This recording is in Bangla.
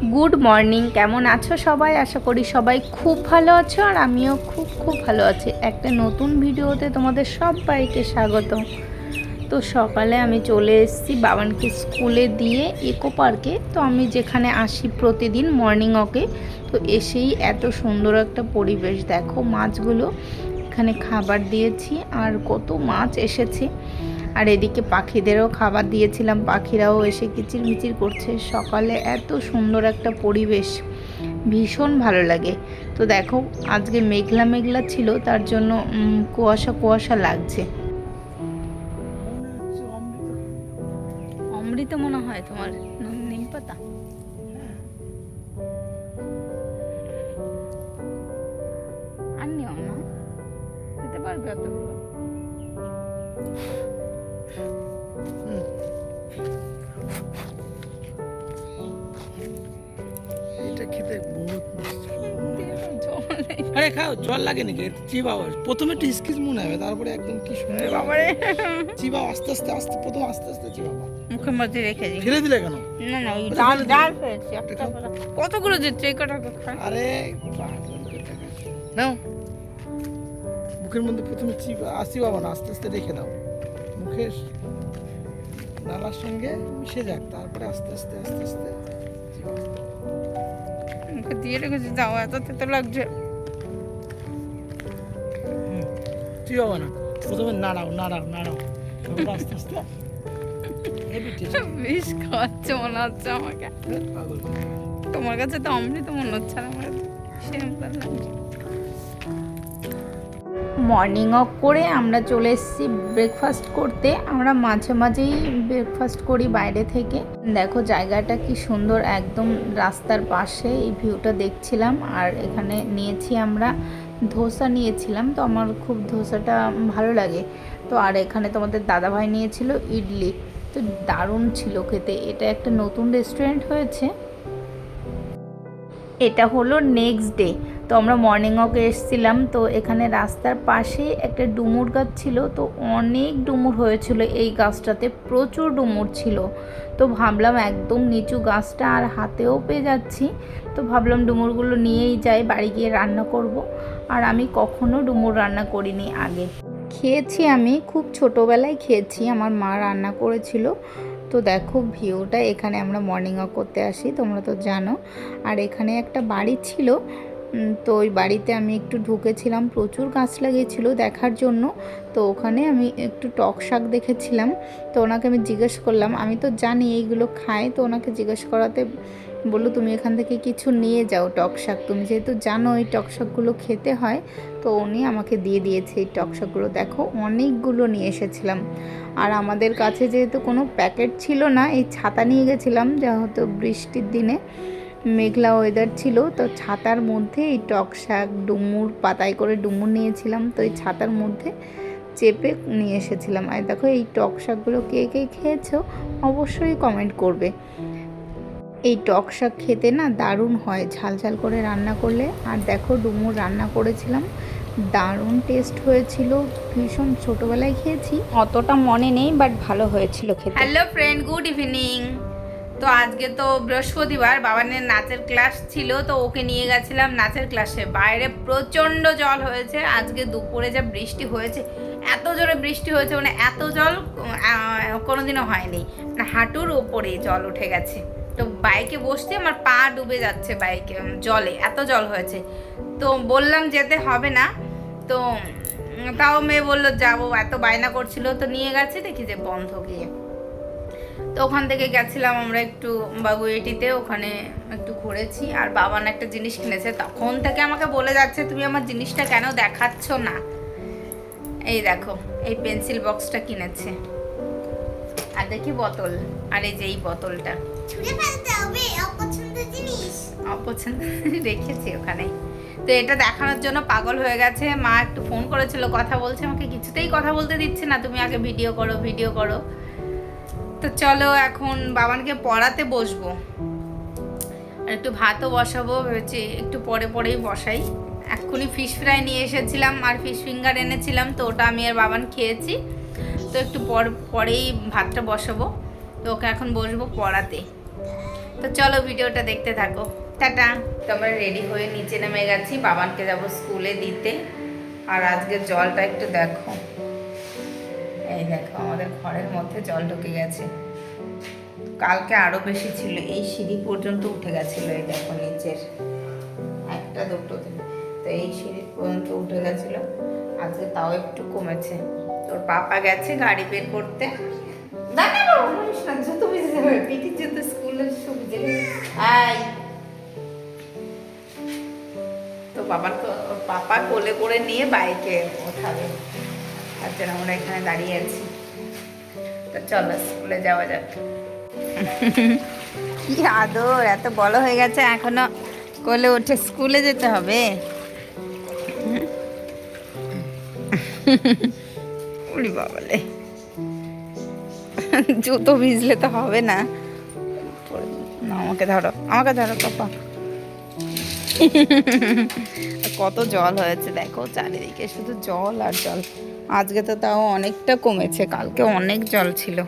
গুড মর্নিং কেমন আছো সবাই? আশা করি সবাই খুব ভালো আছো আর আমিও খুব খুব ভালো আছি। একটা নতুন ভিডিওতে তোমাদের সবাইকে স্বাগত। তো সকালে আমি চলে এসেছি বাবানকে স্কুলে দিয়ে ইকো পার্কে। তো আমি যেখানে আসি প্রতিদিন মর্নিং ওকে তো এসেই এত সুন্দর একটা পরিবেশ। দেখো মাছগুলো, এখানে খাবার দিয়েছি আর কত মাছ এসেছে। আর এদিকে পাখিদেরও খাবার দিয়েছিলাম। পাখিরাও এসে কিচিরমিচির করছে। সকালে এত সুন্দর একটা পরিবেশ। ভীষণ ভালো লাগে। তো দেখো, আজকে মেঘলা মেঘলা ছিল, তার জন্য কুয়াশা কুয়াশা লাগছে। অমৃত মনে হয় তোমার নিম পাতা? আর নিও না। দিতে পারবে অতগুলো। খেতে বহুত জল আরে খাও জল লাগে নাকি? চিবাও প্রথমে একটু হিসকিস মনে হবে তারপরে একদম কি সুন্দর বাবারে। চিবাও আস্তে আস্তে আস্তে প্রথম আস্তে আস্তে চিবাও। মুখের মধ্যে রেখে দিই। ফেলে দিলে কেন? না না ওই ডাল ডাল হয়েছে একটা করে। কতগুলো দিচ্ছে? এই কটা আরে নাও। মুখের মধ্যে প্রথমে চিবা আসি বাবা না আস্তে আস্তে রেখে দাও। মুখের নালার সঙ্গে মিশে যাক তারপরে আস্তে আস্তে আস্তে আস্তে। মুখে দিয়ে রেখেছি যাও এত তেতো লাগছে। চিবাবো না প্রথমে নাড়াও নাড়াও নাড়াও। আস্তে আস্তে। হেভি খাওয়াচ্ছে মনে হচ্ছে আমাকে। তোমার কাছে তো অমৃত মনে হচ্ছে আমার সেরকম মর্নিং ওয়াক করে আমরা চলে এসেছি ব্রেকফাস্ট করতে। আমরা মাঝে মাঝেই ব্রেকফাস্ট করি বাইরে থেকে। দেখো জায়গাটা কি সুন্দর, একদম রাস্তার পাশে এই ভিউটা দেখছিলাম। আর এখানে নিয়েছি আমরা ধোসা নিয়েছিলাম, তো আমার খুব ধোসাটা ভালো লাগে। তো আর এখানে তোমাদের দাদাভাই নিয়েছিল ইডলি। তো দারুণ ছিল খেতে। এটা একটা নতুন রেস্টুরেন্ট হয়েছে। এটা হলো নেক্সট ডে তো আমরা মর্নিং ওয়াকে এসেছিলাম, তো এখানে রাস্তার পাশে একটা ডুমুর গাছ ছিল, তো অনেক ডুমুর হয়েছিল এই গাছটাতে, প্রচুর ডুমুর ছিল। তো ভাবলাম একদম নিচু গাছটা আর হাতেও পেয়ে যাচ্ছি, তো ভাবলাম ডুমুরগুলো নিয়েই যাই, বাড়ি গিয়ে রান্না করব। আর আমি কখনো ডুমুর রান্না করিনি আগে। খেয়েছি আমি, খুব ছোটোবেলায় খেয়েছি, আমার মা রান্না করেছিল। তো দেখো ভিউটা, এখানে আমরা মর্নিং ওয়াক করতে আসি, তোমরা তো জানো। আর এখানে একটা বাড়ি ছিল তো ওই বাড়িতে আমি একটু ঢুকেছিলাম, প্রচুর গাছ লাগিয়েছিল দেখার জন্য। তো ওখানে আমি একটু টক শাক দেখেছিলাম, তো ওনাকে আমি জিজ্ঞেস করলাম, আমি তো জানি এইগুলো খায়। তো ওনাকে জিজ্ঞেস করাতে বলল, তুমি এখান থেকে কিছু নিয়ে যাও টক শাক। তুমি যেহেতু জানো এই টক শাকগুলো খেতে হয়, তো উনি আমাকে দিয়ে দিয়েছে এই টক শাকগুলো। দেখো, অনেকগুলো নিয়ে এসেছিলাম। আর আমাদের কাছে যেহেতু কোনো প্যাকেট ছিল না, এই ছাতা নিয়ে গেছিলাম, যেহেতু বৃষ্টির দিনে। মেঘলা ওয়েদার ছিল, তো ছাতার মধ্যে এই টক শাক, ডুমুর, পাতায় করে ডুমুর নিয়েছিলাম, তো এই ছাতার মধ্যে চেপে নিয়ে এসেছিলাম। আর দেখো এই টক শাকগুলো কে কে খেয়েছো অবশ্যই কমেন্ট করবে। এই টক শাক খেতে না দারুণ হয় ঝাল ঝাল করে রান্না করলে। আর দেখো ডুমুর রান্না করেছিলাম, দারুণ টেস্ট হয়েছিল, ভীষণ ছোটোবেলায় খেয়েছি। অতটা মনে নেই বাট ভালো হয়েছিল খেতে। হ্যালো ফ্রেন্ড গুড ইভিনিং তো আজকে তো বৃহস্পতিবার, বাবানের নাচের ক্লাস ছিল, তো ওকে নিয়ে গেছিলাম নাচের ক্লাসে। বাইরে প্রচণ্ড জল হয়েছে, আজকে দুপুরে যা বৃষ্টি হয়েছে, এত জোরে বৃষ্টি হয়েছে মানে এত জল কোনোদিনও হয়নি। মানে হাঁটুর ওপরে জল উঠে গেছে। তো বাইকে বসতে আমার পা ডুবে যাচ্ছে বাইকে জলে, এত জল হয়েছে। তো বললাম যেতে হবে না, তো তাও মেয়ে বলল, যাব। এত বায়না করছিল, তো নিয়ে গেছে, দেখি যে বন্ধ গিয়ে। তো ওখান থেকে গেছিলাম আমরা একটু বাগুয়েটিতে ওখানে একটু ঘুরেছি। আর বাবান একটা জিনিস কিনেছে তখন থেকে আমাকে বলে যাচ্ছে তুমি আমার জিনিসটা কেন দেখাচ্ছ না? এই দেখো এই পেন্সিল বক্সটা কিনেছে। আর দেখি বোতল আর এই যে এই বোতলটা। অপছন্দ রেখেছি ওখানে। তো এটা দেখানোর জন্য পাগল হয়ে গেছে। মা একটু ফোন করেছিল কথা বলছে আমাকে কিছুতেই কথা বলতে দিচ্ছে না। তুমি আগে ভিডিও করো ভিডিও করো। তো চলো এখন বাবানকে পড়াতে বসবো। আর একটু ভাতও বসাবো, ভেবেছি একটু পরে পরেই বসাই। এক্ষুনি ফিশ ফ্রাই নিয়ে এসেছিলাম আর ফিশ ফিঙ্গার এনেছিলাম, তো ওটা আমি আর বাবান খেয়েছি। তো একটু পর, পরেই ভাতটা বসাবো, তো ওকে এখন বসবো পড়াতে। তো চলো ভিডিওটা দেখতে থাকো। টাটা। তো আমরা রেডি হয়ে নিচে নেমে গেছি, বাবানকে যাব স্কুলে দিতে। আর আজকে জলটা একটু দেখো। এই দেখো, আমাদের ঘরের মধ্যে জল ঢুকে গেছে। কালকে আরও বেশি ছিল, এই সিঁড়ি পর্যন্ত উঠে গেছিল, এই দেখো নিচের, একটা দুটো। তো এই সিঁড়ি পর্যন্ত উঠে গেছিল, আজকে তাও একটু কমেছে। তোর পাপা গেছে গাড়ি বের করতে। তো বাবার ওর পাপা কোলে করে নিয়ে বাইকে ওঠাবে। তার আমরা এখানে দাঁড়িয়ে আছি। তো চলো স্কুলে যাওয়া যাক। কি আদর এত বড় হয়ে গেছে এখনও কোলে উঠে স্কুলে যেতে হবে। উড়ি বাবালে। জুতো ভিজলে তো হবে না। না, আমাকে ধরো আমাকে ধরো পাপা। কত জল হয়েছে দেখো চারিদিকে শুধু জল আর জল। আজকে তো তাও অনেকটা কমেছে কালকে অনেক জল ছিল।